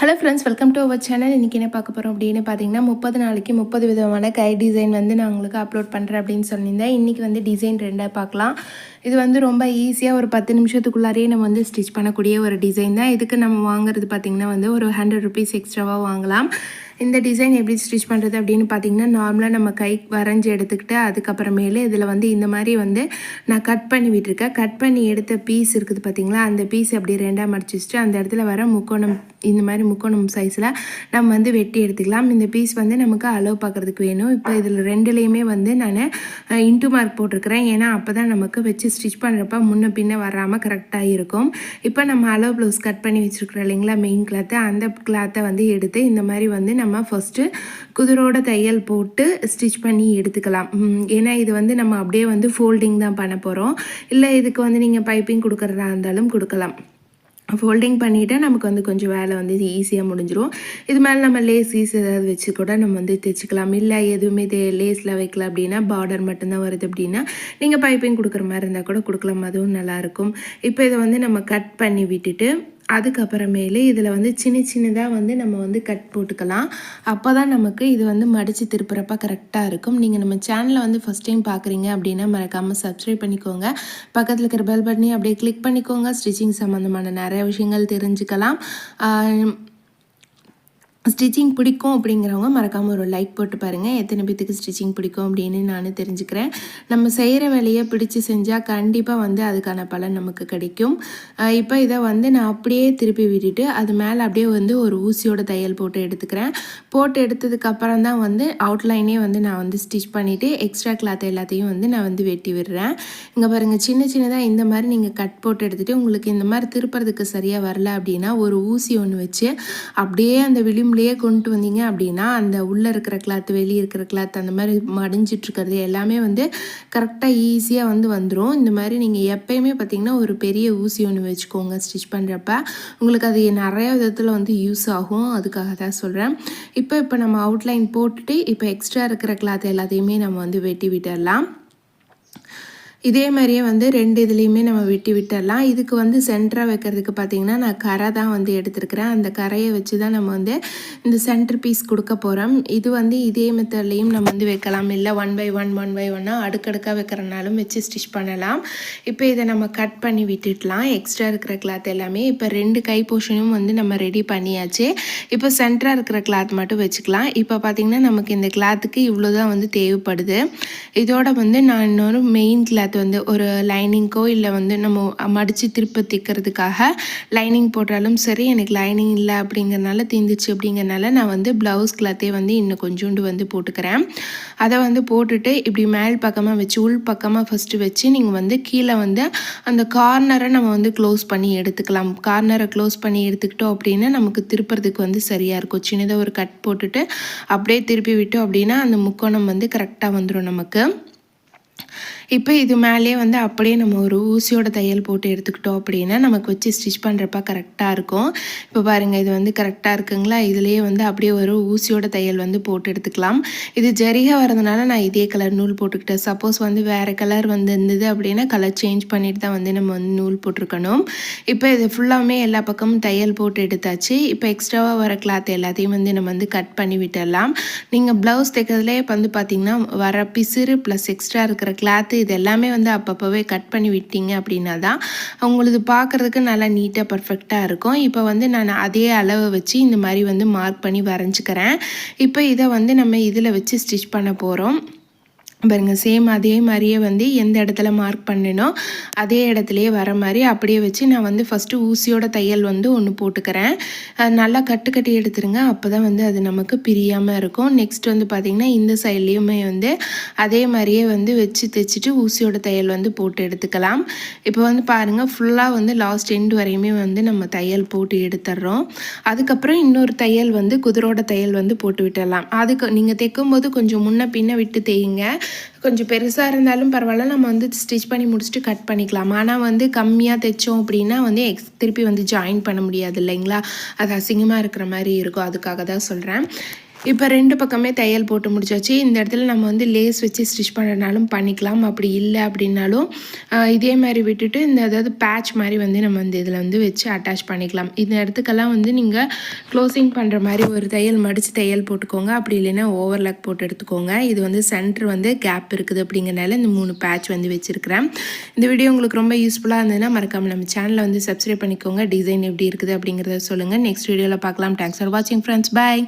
Hello friends welcome to our channel இன்றைக்கி என்ன பார்க்க போகிறோம் அப்படின்னு பார்த்தீங்கன்னா முப்பது நாளைக்கு முப்பது விதமான கை டிசைன் வந்து நான் உங்களுக்கு அப்லோட் பண்ணுறேன் அப்படின்னு சொல்லியிருந்தேன். இன்றைக்கி வந்து டிசைன் ரெண்டாக பார்க்கலாம். இது வந்து ரொம்ப ஈஸியாக ஒரு பத்து நிமிஷத்துக்குள்ளாரையே நம்ம வந்து ஸ்டிச் பண்ணக்கூடிய ஒரு டிசைன் தான். இதுக்கு நம்ம வாங்குறது பார்த்திங்கன்னா வந்து ஒரு ஹண்ட்ரட் ருபீஸ் எக்ஸ்ட்ராவாக வாங்கலாம். இந்த டிசைன் எப்படி ஸ்டிச் பண்ணுறது அப்படின்னு பார்த்தீங்கன்னா நார்மலாக நம்ம கை வரைஞ்சி எடுத்துக்கிட்டு அதுக்கப்புறமேலே இதில் வந்து இந்த மாதிரி வந்து நான் கட் பண்ணி விட்டுருக்கேன். கட் பண்ணி எடுத்த பீஸ் இருக்குது பார்த்தீங்களா அந்த பீஸ் அப்படி ரெண்டாக மடிச்சு அந்த இடத்துல வர முக்கோணம் இந்த மாதிரி முக்கோணம் சைஸில் நம்ம வந்து வெட்டி எடுத்துக்கலாம். இந்த பீஸ் வந்து நமக்கு அளவு பார்க்குறதுக்கு வேணும். இப்போ இதில் ரெண்டுலேயுமே வந்து நான் இன்ட்டு மார்க் போட்டிருக்கிறேன். ஏன்னா அப்போ தான் நமக்கு வச்சு ஸ்டிச் பண்ணுறப்ப முன்ன பின்ன வராமல் கரெக்டாக இருக்கும். இப்போ நம்ம அளவு ப்ளவுஸ் கட் பண்ணி வச்சுருக்குறோம் இல்லைங்களா மெயின் கிளாத்தை அந்த கிளாத்தை வந்து எடுத்து இந்த மாதிரி வந்து நம்ம ஃபஸ்ட்டு குதிரோட தையல் போட்டு ஸ்டிச் பண்ணி எடுத்துக்கலாம். ஏன்னா இது வந்து நம்ம அப்படியே வந்து ஃபோல்டிங் தான் பண்ண போகிறோம் இல்லை இதுக்கு வந்து நீங்கள் பைப்பிங் கொடுக்குறதா இருந்தாலும் கொடுக்கலாம். ஃபோல்டிங் பண்ணிவிட்டு நமக்கு வந்து கொஞ்சம் வேலை வந்து ஈஸியாக முடிஞ்சிடும் இது மேலே நம்ம லேஸ் ஈஸ் ஏதாவது வச்சு கூட நம்ம வந்து தைச்சிக்கலாம். இல்லை எதுவுமே தே லேஸில் வைக்கல அப்படின்னா பார்டர் மட்டும்தான் வருது அப்படின்னா நீங்கள் பைப்பிங் கொடுக்குற மாதிரி இருந்தால் கூட கொடுக்கலாம். அதுவும் நல்லாயிருக்கும் இப்போ இதை வந்து நம்ம கட் பண்ணி விட்டுட்டு அதுக்கப்புறமேலே இதில் வந்து சின்ன சின்னதாக வந்து நம்ம வந்து கட் போட்டுக்கலாம். அப்போ தான் நமக்கு இது வந்து மடித்து திருப்புறப்ப கரெக்டாக இருக்கும். நீங்கள் நம்ம சேனலை வந்து ஃபஸ்ட் டைம் பார்க்குறீங்க அப்படின்னா மறக்காமல் சப்ஸ்கிரைப் பண்ணிக்கோங்க. பக்கத்தில் இருக்கிற பெல் பட்டனையும் அப்படியே கிளிக் பண்ணிக்கோங்க. ஸ்டிச்சிங் சம்மந்தமான நிறைய விஷயங்கள் தெரிஞ்சுக்கலாம். ஸ்டிச்சிங் பிடிக்கும் அப்படிங்கிறவங்க மறக்காமல் ஒரு லைக் போட்டு பாருங்கள் எத்தனை பேத்துக்கு ஸ்டிச்சிங் பிடிக்கும் அப்படின்னு நான் தெரிஞ்சுக்கிறேன். நம்ம செய்கிற வேலையை பிடிச்சி செஞ்சால் கண்டிப்பாக வந்து அதுக்கான பலன் நமக்கு கிடைக்கும். இப்போ இதை வந்து நான் அப்படியே திருப்பி விட்டுட்டு அது மேலே அப்படியே வந்து ஒரு ஊசியோட தையல் போட்டு எடுத்துக்கிறேன். போட்டு எடுத்ததுக்கப்புறம் தான் வந்து அவுட்லைனே வந்து நான் வந்து ஸ்டிச் பண்ணிவிட்டு எக்ஸ்ட்ரா கிளாத் எல்லாத்தையும் வந்து நான் வந்து வெட்டி விடுறேன். இங்கே பாருங்கள் சின்ன சின்னதாக இந்த மாதிரி நீங்கள் கட் போட்டு எடுத்துகிட்டு உங்களுக்கு இந்த மாதிரி திருப்புறதுக்கு சரியாக வரல அப்படின்னா ஒரு ஊசி ஒன்று வச்சு அப்படியே அந்த விளிம்பு விளிம்புலேயே கொண்டு வந்தீங்க அப்படின்னா அந்த உள்ளே இருக்கிற கிளாத் வெளியே இருக்கிற கிளாத் அந்த மாதிரி மடிஞ்சிட்ருக்கிறது எல்லாமே வந்து கரெக்டாக ஈஸியாக வந்து வந்துடும் இந்த மாதிரி நீங்கள் எப்பயுமே பார்த்தீங்கன்னா ஒரு பெரிய ஊசி ஒன்று வச்சுக்கோங்க ஸ்டிச் பண்ணுறப்ப உங்களுக்கு அது நிறைய விதத்தில் வந்து யூஸ் ஆகும். அதுக்காக தான் சொல்கிறேன் இப்போ இப்போ நம்ம அவுட்லைன் போட்டுட்டு இப்போ எக்ஸ்ட்ரா இருக்கிற கிளாத் எல்லாத்தையுமே நம்ம வந்து வெட்டி விட்டுடலாம். இதே மாதிரியே வந்து ரெண்டு இதுலேயுமே நம்ம வெட்டி விட்டுடலாம் இதுக்கு வந்து சென்டராக வைக்கிறதுக்கு பார்த்தீங்கன்னா நான் கரை தான் வந்து எடுத்திருக்கிறேன். அந்த கரையை வச்சு தான் நம்ம வந்து இந்த சென்டர் பீஸ் கொடுக்க போகிறோம் இது வந்து இதே மெத்தட்லேயும் நம்ம வந்து வைக்கலாம். இல்லை one by one one by ஒன்னாக அடுக்கடுக்காக வைக்கிறனாலும் வச்சு ஸ்டிச் பண்ணலாம். இப்போ இதை நம்ம கட் பண்ணி விட்டுடலாம். எக்ஸ்ட்ரா இருக்கிற கிளாத் எல்லாமே. இப்போ ரெண்டு கை போர்ஷனும் வந்து நம்ம ரெடி பண்ணியாச்சு. இப்போ சென்டராக இருக்கிற கிளாத் மட்டும் வச்சுக்கலாம். இப்போ பார்த்திங்கன்னா நமக்கு இந்த கிளாத்துக்கு இவ்வளோ தான் வந்து தேவைப்படுது. இதோட வந்து நான் இன்னொரு மெயின் கிளாத் வந்து ஒரு லைனிங்க்கோ இல்லை வந்து நம்ம மடித்து திருப்ப தைக்கிறதுக்காக லைனிங் போட்டாலும் சரி எனக்கு லைனிங் இல்லை அப்படிங்கிறனால தீந்துச்சு அப்படிங்கிறனால நான் வந்து ப்ளவுஸ் கிளாத்தே வந்து இன்னும் கொஞ்சோண்டு வந்து போட்டுக்கிறேன். அதை வந்து போட்டுட்டு இப்படி மேல் பக்கமாக வச்சு உள் பக்கமாக ஃபஸ்ட்டு வச்சு நீங்கள் வந்து கீழே வந்து அந்த கார்னரை நம்ம வந்து க்ளோஸ் பண்ணி எடுத்துக்கலாம். கார்னரை க்ளோஸ் பண்ணி எடுத்துக்கிட்டோம் அப்படின்னா நமக்கு திருப்புறதுக்கு வந்து சரியாக இருக்கும். சின்னதாக ஒரு கட் போட்டுட்டு அப்படியே திருப்பி விட்டோம் அப்படின்னா அந்த முக்கோணம் வந்து கரெக்டாக வந்துடும் நமக்கு. இப்போ இது மேலேயே வந்து அப்படியே நம்ம ஒரு ஊசியோட தையல் போட்டு எடுத்துக்கிட்டோம் அப்படின்னா நமக்கு வச்சு ஸ்டிச் பண்ணுறப்ப கரெக்டாக இருக்கும். இப்போ பாருங்கள் இது வந்து கரெக்டாக இருக்குங்களா? இதுலேயே வந்து அப்படியே ஒரு ஊசியோட தையல் வந்து போட்டு எடுத்துக்கலாம். இது ஜரிகை வரதுனால நான் இதே கலர் நூல் போட்டுக்கிட்டேன். சப்போஸ் வந்து வேறு கலர் வந்து இருந்தது அப்படின்னா கலர் சேஞ்ச் பண்ணிட்டு தான் வந்து நம்ம வந்து நூல் போட்டிருக்கணும். இப்போ இது ஃபுல்லாமே எல்லா பக்கமும் தையல் போட்டு எடுத்தாச்சு. இப்போ எக்ஸ்ட்ராவாக வர கிளாத் எல்லாத்தையும் வந்து நம்ம வந்து கட் பண்ணி விட்டுடலாம். நீங்கள் ப்ளவுஸ் தைக்கிறதுலே வந்து பார்த்தீங்கன்னா வர பிசிறு ப்ளஸ் எக்ஸ்ட்ரா இருக்கிற கிளாத்து இது எல்லாமே வந்து அப்பப்போவே கட் பண்ணி விட்டீங்க அப்படின்னா தான் உங்களுக்கு பார்க்குறதுக்கு நல்லா நீட்டாக பர்ஃபெக்டாக இருக்கும். இப்போ வந்து நான் அதே அளவை வச்சு இந்த மாதிரி வந்து மார்க் பண்ணி வரைஞ்சிக்கிறேன். இப்போ இதை வந்து நம்ம இதில் வச்சு ஸ்டிச் பண்ண போகிறோம் பாருங்க சேம் அதே மாதிரியே வந்து எந்த இடத்துல மார்க் பண்ணினோ அதே இடத்துலையே வர மாதிரி அப்படியே வச்சு நான் வந்து ஃபஸ்ட்டு ஊசியோட தையல் வந்து ஒன்று போட்டுக்கிறேன். நல்லா கட்டு கட்டி எடுத்துருங்க அப்போ தான் வந்து அது நமக்கு பிரியாமல் இருக்கும். நெக்ஸ்ட் வந்து பார்த்திங்கன்னா இந்த சைட்லேயுமே வந்து அதே மாதிரியே வந்து வச்சு தைச்சிட்டு ஊசியோட தையல் வந்து போட்டு எடுத்துக்கலாம். இப்போ வந்து பாருங்கள் ஃபுல்லாக வந்து லாஸ்ட் எண்ட் வரையுமே வந்து நம்ம தையல் போட்டு எடுத்துடுறோம் அதுக்கப்புறம் இன்னொரு தையல் வந்து குதிரோட தையல் வந்து போட்டு விட்டுடலாம். அதுக்கு நீங்கள் தைக்கும்போது கொஞ்சம் முன்ன பின்ன விட்டு தேயுங்க. கொஞ்சம் பெருசாக இருந்தாலும் பரவாயில்ல. நம்ம வந்து ஸ்டிச் பண்ணி முடிச்சுட்டு கட் பண்ணிக்கலாம். ஆனால் வந்து கம்மியாக தைச்சோம் அப்படின்னா வந்து எக்ஸ் திருப்பி வந்து ஜாயின் பண்ண முடியாது இல்லைங்களா? அது அசிங்கமாக இருக்கிற மாதிரி இருக்கும். அதுக்காக தான் சொல்கிறேன் இப்போ ரெண்டு பக்கமே தையல் போட்டு முடிச்சாச்சு. இந்த இடத்துல நம்ம வந்து லேஸ் வச்சு ஸ்டிச் பண்ணுறனாலும் பண்ணிக்கலாம். அப்படி இல்லை அப்படின்னாலும் இதே மாதிரி விட்டுட்டு இந்த அதாவது பேட்ச் மாதிரி வந்து நம்ம வந்து இதில் வந்து வச்சு அட்டாச் பண்ணிக்கலாம். இந்த இடத்துக்கெல்லாம் வந்து நீங்கள் க்ளோசிங் பண்ணுற மாதிரி ஒரு தையல் மடித்து தையல் போட்டுக்கோங்க. அப்படி இல்லைன்னா ஓவர்லாக் போட்டு எடுத்துக்கோங்க. இது வந்து சென்டர் வந்து கேப் இருக்குது அப்படிங்கிறனால இந்த மூணு பேட்ச் வந்து வச்சுருக்கிறேன். இந்த வீடியோ உங்களுக்கு ரொம்ப யூஸ்ஃபுல்லாக இருந்ததுன்னா மறக்காமல் நம்ம சேனலை வந்து சப்ஸ்கிரைப் பண்ணிக்கோங்க. டிசைன் எப்படி இருக்குது அப்படிங்கிறத சொல்லுங்கள் நெக்ஸ்ட் வீடியோவில் பார்க்கலாம். தேங்க்ஸ் ஃபார் வாட்சிங் ஃப்ரெண்ட்ஸ் பை